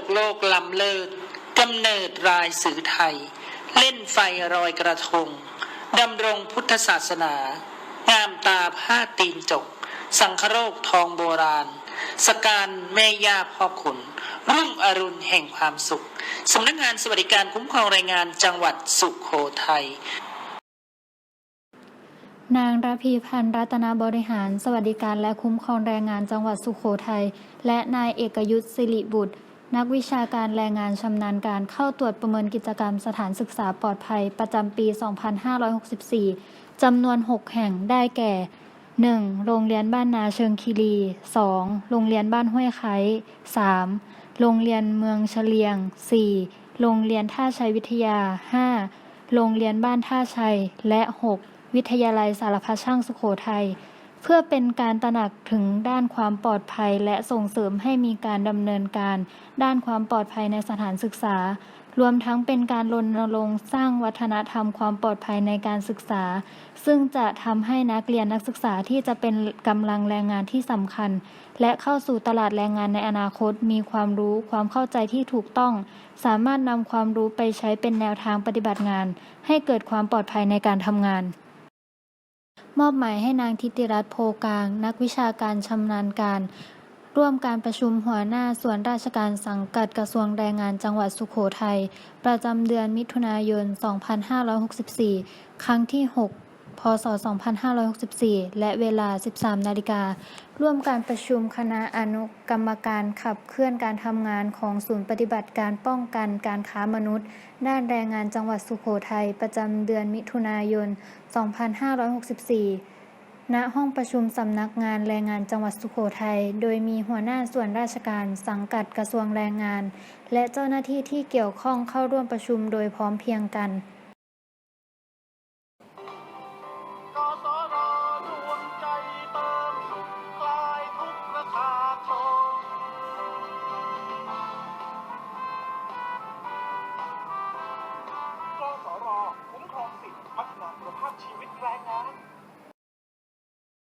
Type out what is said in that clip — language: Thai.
กโลกล้ำเลิศกำเนิดรายสื่อไทย เล่นไฟรอยกระทงดำรงพุทธศาสนา งามตาผ้าตีนจก สังคโรคทองโบราณ สการแม่ย่าพ่อขุน รุ่งอรุณแห่งความสุขสำนักงานสวัสดิการคุ้มครองแรงงานจังหวัดสุขโขทัยนางระพีพันธ์รัตนบริหาร สวัสดิการและคุ้มครองแรงงานจังหวัดสุโขทัยและนายเอกยุทธสิริบุตร นักวิชาการแรงงานชำนาญการเข้าตรวจประเมินกิจกรรมสถานศึกษาปลอดภัยประจำปี 2564 จำนวน 6 แห่งได้แก่ 1. โรงเรียนบ้านนาเชิงคีรี 2. โรงเรียนบ้านห้วยไค 3. โรงเรียนเมืองเฉลียง 4. โรงเรียนท่าชัยวิทยา 5. โรงเรียนบ้านท่าชัย และ 6. วิทยาลัยสารพัดช่างสุโขทัย เพื่อเป็นการตระหนักถึงด้านความปลอดภัย และส่งเสริมให้มีการดำเนินการ ด้านความปลอดภัยในสถานศึกษา รวมทั้งเป็นการรณรงค์สร้างวัฒนธรรมความปลอดภัยในการศึกษา ซึ่งจะทำให้นักเรียนนักศึกษาที่จะเป็นกำลังแรงงานที่สำคัญ และเข้าสู่ตลาดแรงงานในอนาคต มีความรู้ความเข้าใจที่ถูกต้อง สามารถนำความรู้ไปใช้เป็นแนวทางปฏิบัติงาน ให้เกิดความปลอดภัยในการทำงาน มอบหมายให้นางทิติรัตน์ โพกลาง นักวิชาการชำนาญการ ร่วมการประชุมหัวหน้าส่วนราชการสังกัดกระทรวงแรงงานจังหวัดสุโขทัย ประจำเดือนมิถุนายน 2564 ครั้งที่ 6 พศ 2564 และเวลา 13 นาฬิการ่วมการประชุมคณะอนุกรรมการขับเคลื่อนการทำงานของศูนย์ปฏิบัติการป้องกันการค้ามนุษย์ ด้านแรงงานจังหวัดสุโขทัยประจำเดือนมิถุนายน 2564ณห้องประชุมสำนักงานแรงงานจังหวัดสุโขทัย โดยมีหัวหน้าส่วนราชการสังกัดกระทรวงแรงงาน และเจ้าหน้าที่ที่เกี่ยวข้องเข้าร่วมประชุมโดยพร้อมเพรียงกัน right now?